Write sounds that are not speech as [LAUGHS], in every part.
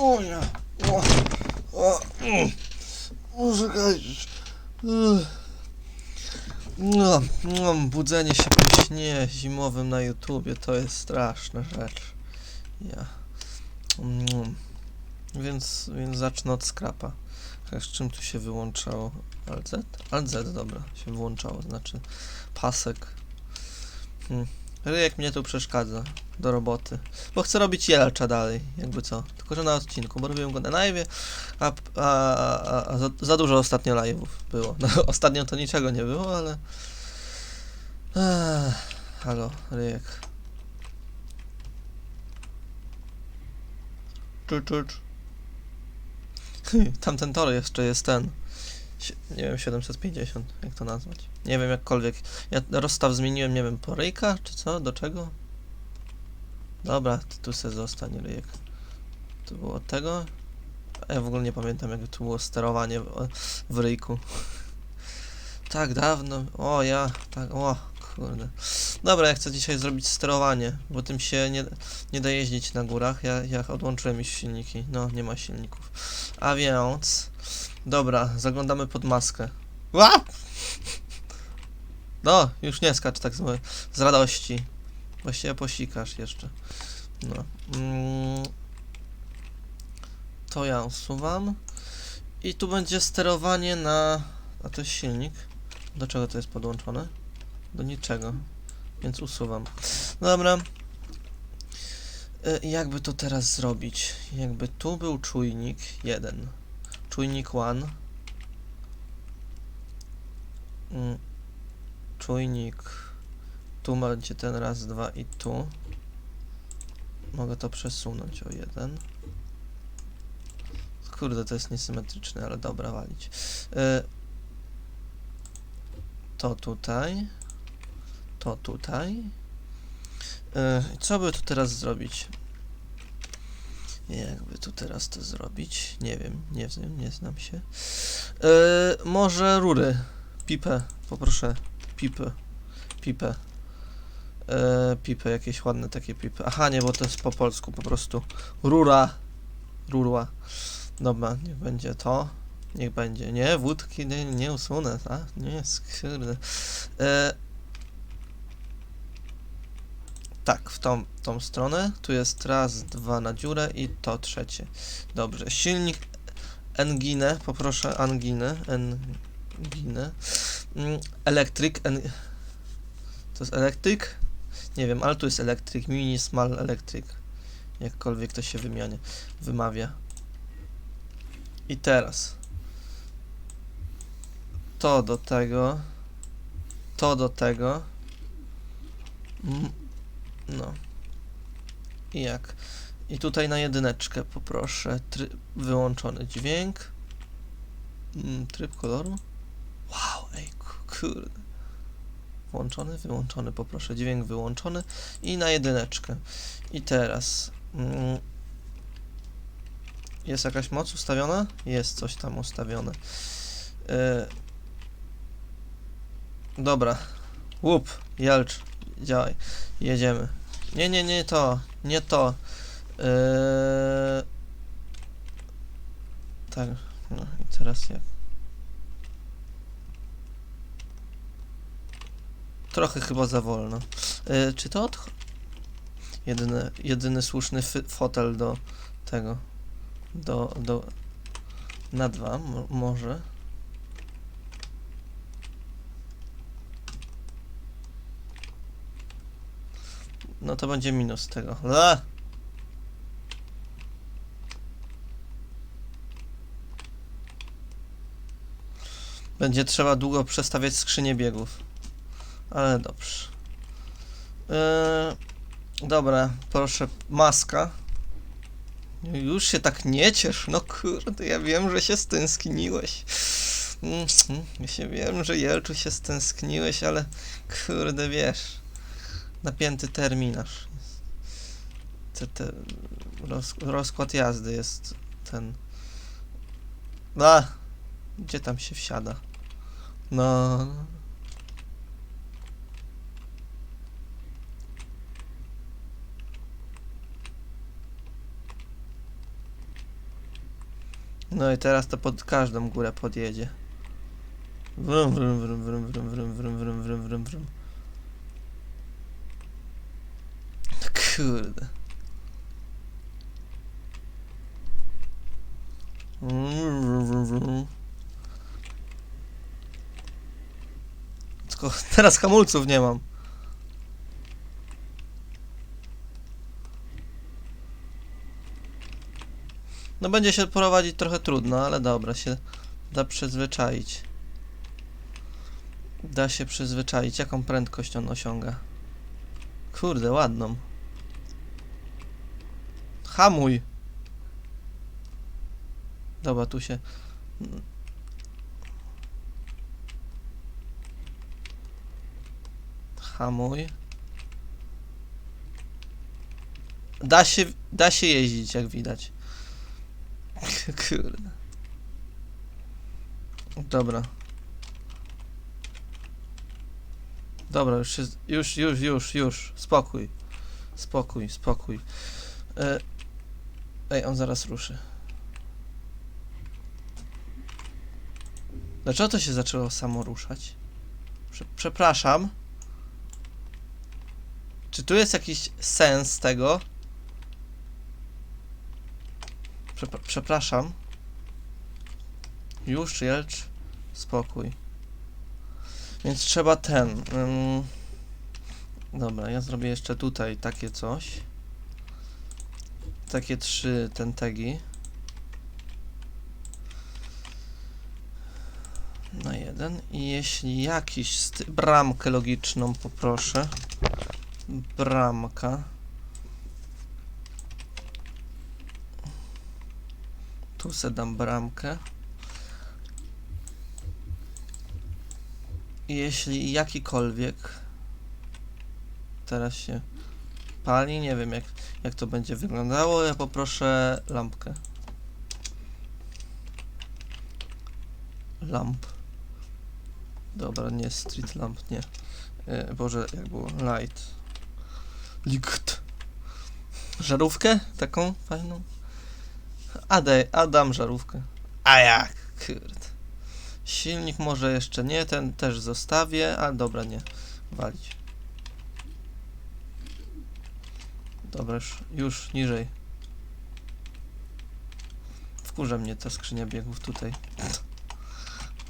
O ja. O. O. O. No, no, budzenie się po śnie zimowym na YouTubie to jest straszna rzecz. Ja. Mm. Więc, więc zacznę od skrapa. Z czym tu się wyłączało? Alt Z? Alt Z, dobra, się wyłączało, znaczy pasek. Hmm. Ryjek mnie tu przeszkadza do roboty. Bo chcę robić jelcza dalej, jakby co. Tylko, że na odcinku, bo robiłem go na live, a, a, a, a za, za dużo ostatnio live'ów było. [LAUGHS] No, ostatnio to niczego nie było, ale... Ech, halo, Ryjek. Czuć. [LAUGHS] Tamten tor jeszcze jest ten. Nie wiem, 750, jak to nazwać. Nie wiem, jakkolwiek. Ja rozstaw zmieniłem, nie wiem, po ryjka, czy co? Do czego? Dobra, tu se zostań, ryjek. To było tego? Ja w ogóle nie pamiętam, jak tu było sterowanie w, w ryjku. [LAUGHS] Tak dawno. O, ja, tak, o, kurde. Dobra, ja chcę dzisiaj zrobić sterowanie, bo tym się nie, nie da jeździć na górach. Ja, ja odłączyłem już silniki. No, nie ma silników. A więc... Dobra, zaglądamy pod maskę. Ła! No, już nie skacz tak z, z radości. Właściwie posikasz jeszcze. No. Mm. To ja usuwam. I tu będzie sterowanie na... A to jest silnik. Do czego to jest podłączone? Do niczego. Więc usuwam. Dobra. Y, Jakby to teraz zrobić? Jakby tu był czujnik 1. Czujnik 1. Mm. Czujnik. Tu będzie ten raz, dwa i tu. Mogę to przesunąć o jeden. Kurde, to jest niesymetryczne, ale dobra, walić. Y, to tutaj. To tutaj. Y, co by tu teraz zrobić? Jakby tu teraz to zrobić? Nie wiem, nie wiem, nie znam się. Y, może rury. Pipę, poproszę. Pipę. Pipę. E, pipy, jakieś ładne takie pipy. Aha, nie, bo to jest po polsku po prostu. Rura. Rurła. Dobra, niech będzie to. Niech będzie. Nie, wódki nie, nie usunę, a? Nie, skurde. E, tak, w tą, tą stronę. Tu jest raz, dwa na dziurę i to trzecie. Dobrze. Silnik Enginę, poproszę Anginę. Enginę. Mm, Elektryk. En... To jest elektryk? Nie wiem, ale tu jest elektryk. Mini Small Electric. Jakkolwiek to się wymianie, wymawia. I teraz. To do tego. To do tego. Mm, No. I jak? I tutaj na jedyneczkę poproszę. Try wyłączony dźwięk. Mm, tryb koloru. Wow, ej, ku- kurde. Włączony, wyłączony, poproszę. Dźwięk wyłączony i na jedyneczkę. I teraz. Mm, jest jakaś moc ustawiona? Jest coś tam ustawione. Yy, dobra. Łup, Jelcz, działaj. Jedziemy. Nie, nie, nie to. Nie to. Yy, tak. No i teraz jak? Trochę chyba za wolno. Yy, czy to od... Jedyny, jedyny słuszny fotel do tego. Do, do... Na dwa, mo- może. No to będzie minus tego. Będzie trzeba długo przestawiać skrzynię biegów. Ale dobrze. Yy, dobra, proszę, maska. Już się tak nie ciesz, no kurde, ja wiem, że się stęskniłeś. Mhm, Ja się wiem, że Jelczu się stęskniłeś, ale kurde, wiesz, napięty terminarz. Te, te, roz, rozkład jazdy jest ten... A! Gdzie tam się wsiada? No... No i teraz to pod każdą górę podjedzie. Wrum, wrum, wrum, wrum, wrum, wrum, wrum, wrum, wrum, wrum, wrum. Kurde. Tylko [LAUGHS] teraz hamulców nie mam. No będzie się prowadzić trochę trudno, ale dobra, się da przyzwyczaić. Da się przyzwyczaić. Jaką prędkość on osiąga? Kurde, ładną. Hamuj! Dobra, tu się... Hamuj. Da się, da się jeździć, jak widać. [LAUGHS] Kurde. Dobra. Dobra, już, już, już, już, już. Spokój. Spokój, spokój. E, ej, on zaraz ruszy. Dlaczego to się zaczęło samo ruszać? Prze przepraszam. Czy tu jest jakiś sens tego? Przepra- przepraszam. Już, Jelcz. Spokój. Więc trzeba ten. ym, Dobra, ja zrobię jeszcze tutaj takie coś. Takie trzy ten tagi. Na jeden. I jeśli jakiś z bramkę logiczną poproszę. Bramka. Tu se dam bramkę. Jeśli jakikolwiek teraz się pali, nie wiem jak, jak to będzie wyglądało, ja poproszę lampkę. Lamp. Dobra, nie street lamp, nie. E, Boże, jak było? Light. Licht. Żarówkę? Taką fajną? Adej, Adam żarówkę. A jak? Kurde. Silnik może jeszcze nie, ten też zostawię, ale dobra, nie. Walić. Dobra, już, już niżej. Wkurza mnie ta skrzynia biegów tutaj.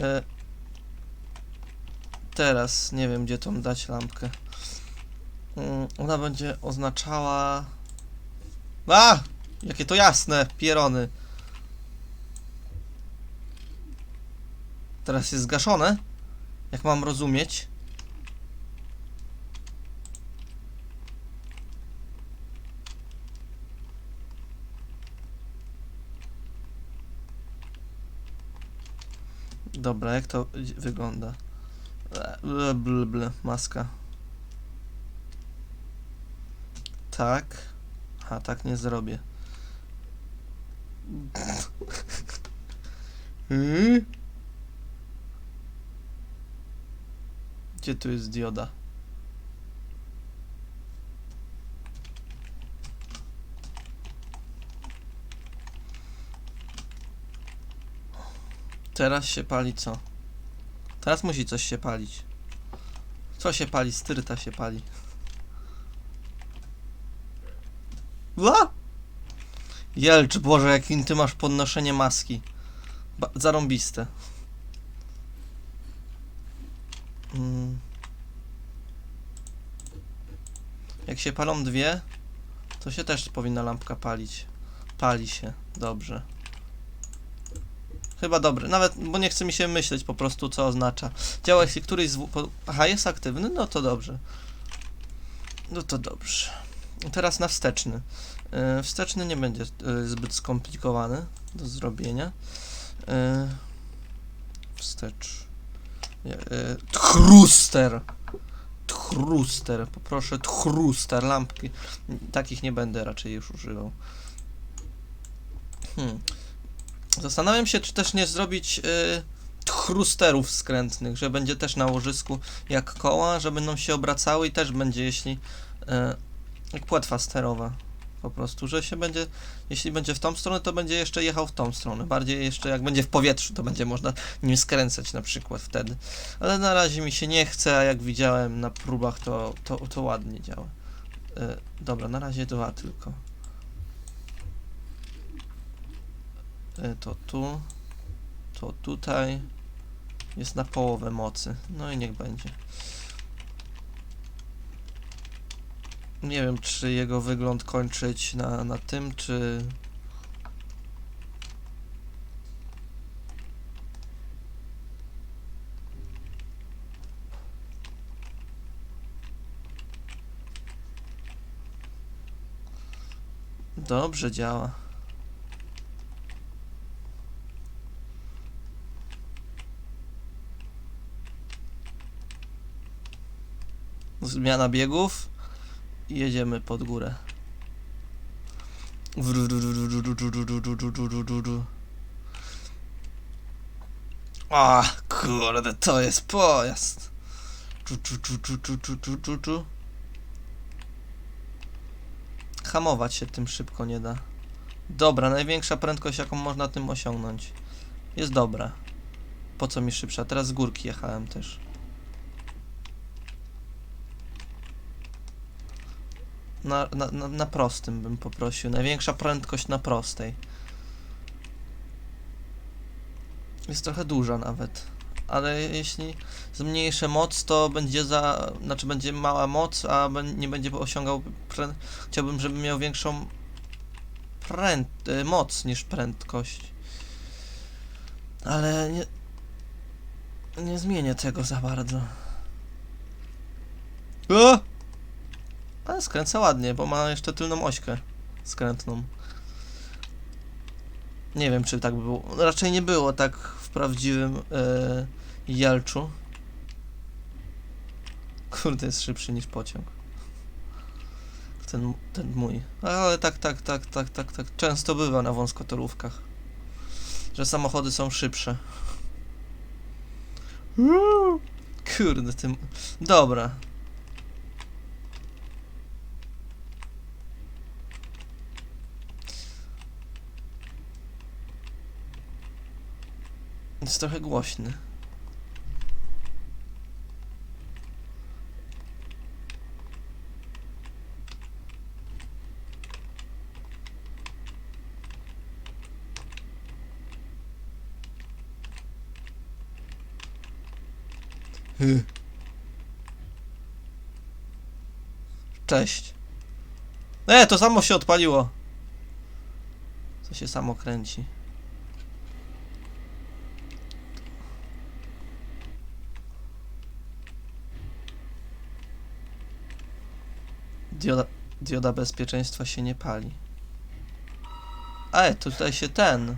E, teraz nie wiem, gdzie tą dać lampkę. Mm, Ona będzie oznaczała... A! Jakie to jasne, pierony. Teraz jest zgaszone? Jak mam rozumieć? Dobra, jak to wygląda? Ble, ble, ble, maska. Tak. A tak nie zrobię. Hmm? Gdzie tu jest dioda? Teraz się pali co? Teraz musi coś się palić. Co się pali? Styrta się pali. Ła! Jelcz, Boże, jakim ty masz podnoszenie maski. Ba zarąbiste. Mm. Jak się palą dwie, to się też powinna lampka palić. Pali się. Dobrze. Chyba dobry. Nawet, bo nie chce mi się myśleć po prostu, co oznacza. Działa, jeśli któryś z... Aha, jest aktywny? No to dobrze. No to dobrze. Teraz na wsteczny. E, Wsteczny nie będzie e, zbyt skomplikowany do zrobienia. E, Wstecz. Nie, e, Tchruster! Tchruster. Poproszę tchruster. Lampki. Takich nie będę raczej już używał. Hmm. Zastanawiam się, czy też nie zrobić y, tchrusterów skrętnych, że będzie też na łożysku jak koła, że będą się obracały i też będzie, jeśli y, jak płetwa sterowa. Po prostu, że się będzie, jeśli będzie w tą stronę, to będzie jeszcze jechał w tą stronę. Bardziej jeszcze jak będzie w powietrzu, to będzie można nim skręcać na przykład wtedy. Ale na razie mi się nie chce, a jak widziałem na próbach, to, to, to ładnie działa. E, dobra, na razie dwa tylko. To tu, to tutaj. Jest na połowę mocy. No i niech będzie. Nie wiem, czy jego wygląd kończyć na, na tym, czy... Dobrze działa. zmiana biegów i jedziemy pod górę. A, kurde, to jest pojazd. Czu. Hamować się tym szybko nie da. Dobra, największa prędkość, jaką można tym osiągnąć. Jest dobra. Po co mi szybsza? Teraz z górki jechałem też. Na, na, na, prostym bym poprosił. Największa prędkość na prostej. Jest trochę duża nawet. Ale jeśli zmniejszę moc, to będzie za. Znaczy będzie mała moc, a nie będzie osiągał. Prę... Chciałbym, żeby miał większą pręd... y, moc niż prędkość. Ale nie. Nie zmienię tego za bardzo. O! Ale skręca ładnie, bo ma jeszcze tylną ośkę skrętną. Nie wiem, czy tak by było. Raczej nie było tak w prawdziwym e, Jelczu. Kurde, jest szybszy niż pociąg. Ten, ten mój. Ale tak, tak, tak, tak, tak, tak. Często bywa na wąskotorówkach. Że samochody są szybsze. Kurde, tym. Dobra. Jest trochę głośny. Cześć. E, to samo się odpaliło. Co się samo kręci. Dioda, dioda bezpieczeństwa się nie pali. E, tutaj się ten.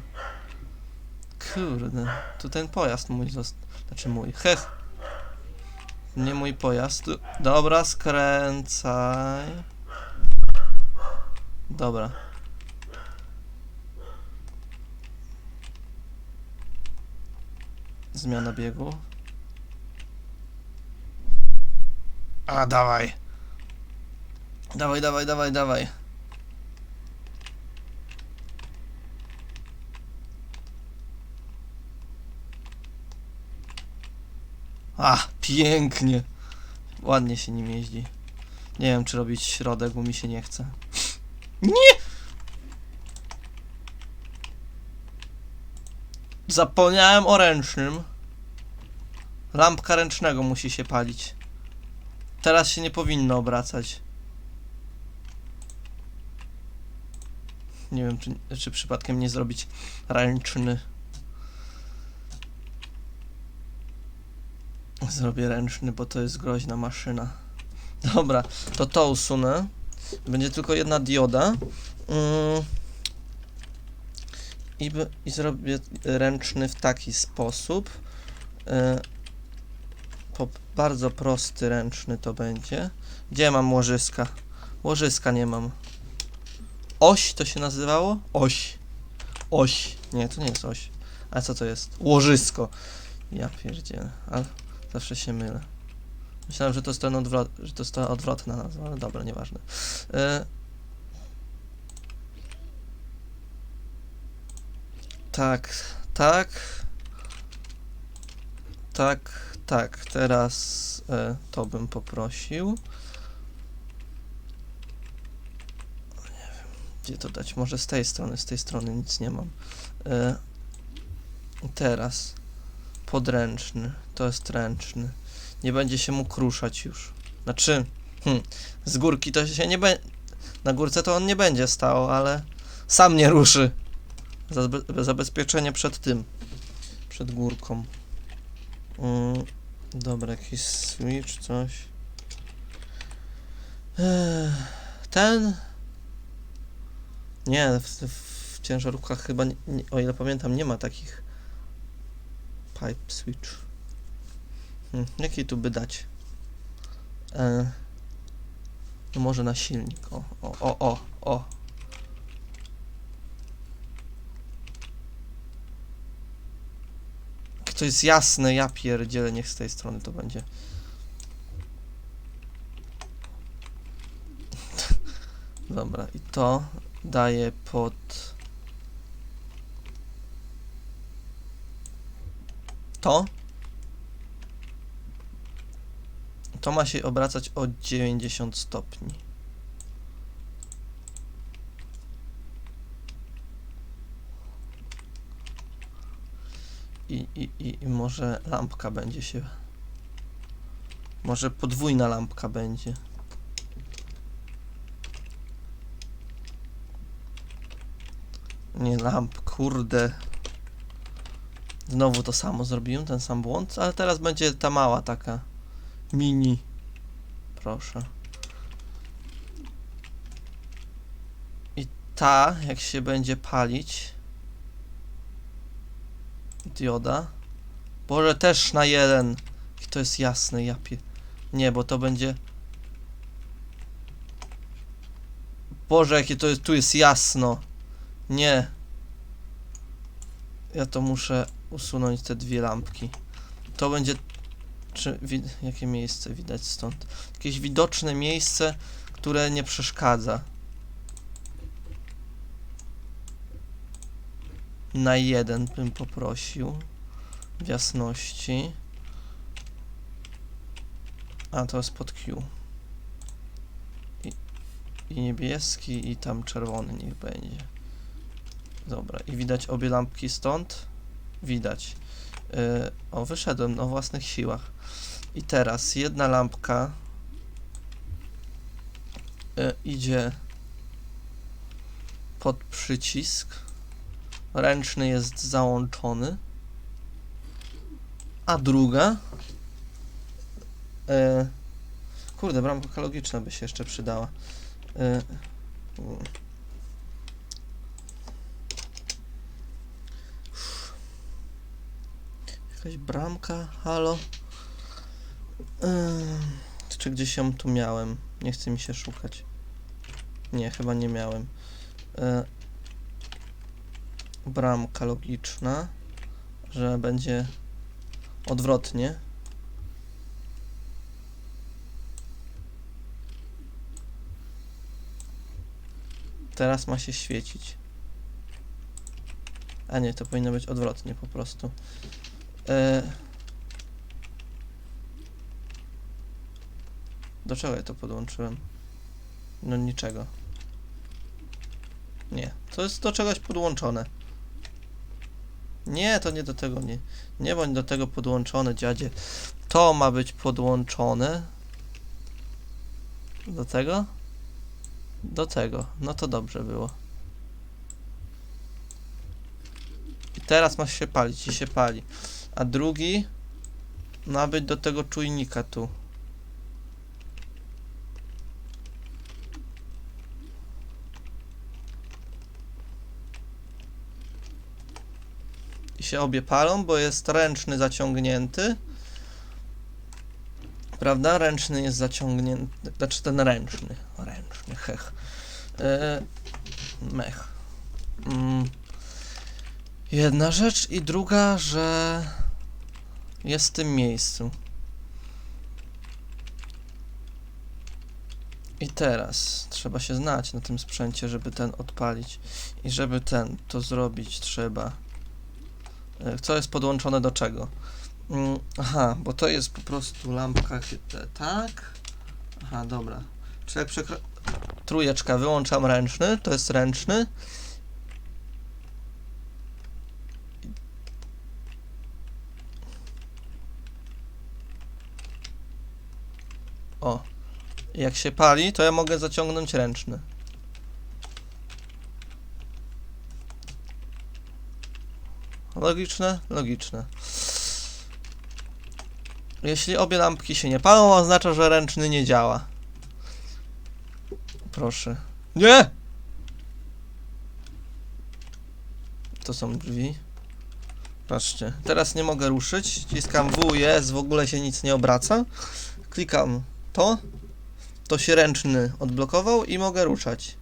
Kurde, tu ten pojazd mój zost... Znaczy mój. Hech. Nie mój pojazd. Dobra, skręcaj. Dobra. Zmiana biegu. A, dawaj. Dawaj, dawaj, dawaj, dawaj. A, pięknie. Ładnie się nim jeździ. Nie wiem, czy robić środek, bo mi się nie chce. Nie! Zapomniałem o ręcznym. Lampka ręcznego musi się palić. Teraz się nie powinno obracać. Nie wiem, czy, czy przypadkiem nie zrobić ręczny. Zrobię ręczny, bo to jest groźna maszyna. Dobra, to to usunę. Będzie tylko jedna dioda. Mm. I, I zrobię ręczny w taki sposób. E, po, bardzo prosty ręczny to będzie. Gdzie mam łożyska? Łożyska nie mam. Oś to się nazywało? Oś. Oś. Nie, to nie jest oś. A co to jest? Łożysko. Ja pierdzielę, ale zawsze się mylę. Myślałem, że to jest, ten odwrot, że to jest ta odwrotna nazwa, ale dobra, nieważne. E... Tak, tak. Tak, tak. Teraz e, to bym poprosił. Gdzie to dać? Może z tej strony, z tej strony nic nie mam. E, teraz podręczny, to jest ręczny. Nie będzie się mógł ruszać już. Znaczy, hmm, z górki to się nie będzie. Na górce to on nie będzie stał, ale sam nie ruszy. Zabe- zabezpieczenie przed tym. Przed górką. Mm, dobra, jakiś switch, coś. Ech, ten. Nie, w, w ciężarówkach chyba, nie, o ile pamiętam, nie ma takich pipe switch. Hmm, jaki tu by dać? E, no może na silnik. O, o, o, o, o. To jest jasne, ja pierdzielę, niech z tej strony to będzie. [LAUGHS] Dobra, i to daję pod... To? To ma się obracać o 90 stopni. I, i, i, może lampka będzie się. Może podwójna lampka będzie. Nie lamp, kurde. Znowu to samo zrobiłem, ten sam błąd, ale teraz będzie ta mała taka. Mini. Proszę. I ta, jak się będzie palić. Dioda. Boże, też na jeden. I to jest jasne, japie. Nie, bo to będzie... Boże, jakie to jest, tu jest jasno. Nie. Ja to muszę usunąć te dwie lampki. To będzie... Czy, wi- jakie miejsce widać stąd? Jakieś widoczne miejsce, które nie przeszkadza. Na jeden bym poprosił. W jasności. A to jest pod Q. I, I niebieski, i tam czerwony niech będzie. Dobra, i widać obie lampki stąd? Widać. Yy, o, wyszedłem o własnych siłach. I teraz jedna lampka yy, idzie pod przycisk. Ręczny jest załączony. A druga. Yy, kurde, bramka logiczna by się jeszcze przydała. Yy, Jakaś bramka, halo? Ym, czy gdzieś ją tu miałem? Nie chce mi się szukać. Nie, chyba nie miałem. Y, bramka logiczna, że będzie odwrotnie. Teraz ma się świecić. A nie, to powinno być odwrotnie po prostu. E... Do czego ja to podłączyłem? No niczego. Nie, to jest do czegoś podłączone. Nie, to nie do tego, nie. Nie bądź do tego podłączone, dziadzie. To ma być podłączone. Do tego? Do tego. No to dobrze było. I teraz ma się palić i się pali. A drugi ma być do tego czujnika tu. I się obie palą, bo jest ręczny zaciągnięty. Prawda? Ręczny jest zaciągnięty. Znaczy ten ręczny. Ręczny, hech. E, mech. Mm. Jedna rzecz i druga, że jest w tym miejscu. I teraz trzeba się znać na tym sprzęcie, żeby ten odpalić. I żeby ten to zrobić, trzeba E, Co jest podłączone do czego? Mm, Aha, bo to jest po prostu lampka tak. Aha, dobra. Czy jak przekro... Trójeczka, wyłączam ręczny, to jest ręczny. O. Jak się pali, to ja mogę zaciągnąć ręczny. Logiczne? Logiczne. Jeśli obie lampki się nie palą, oznacza, że ręczny nie działa. Proszę. Nie! To są drzwi. Patrzcie, teraz nie mogę ruszyć. Ściskam W, jest, w ogóle się nic nie obraca. Klikam to. To się ręczny odblokował i mogę ruszać.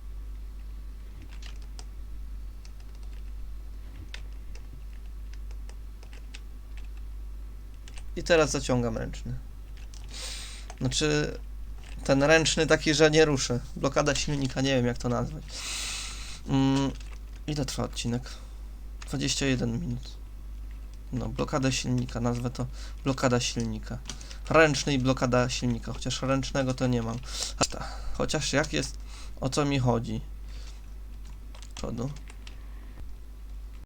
I teraz zaciągam ręczny. Znaczy, ten ręczny taki, że nie ruszy. Blokada silnika, nie wiem jak to nazwać. Mm, ile trwa odcinek? 21 minut. No, blokada silnika, nazwę to blokada silnika. Ręczny i blokada silnika, chociaż ręcznego to nie mam. Chociaż jak jest, o co mi chodzi? Przodu.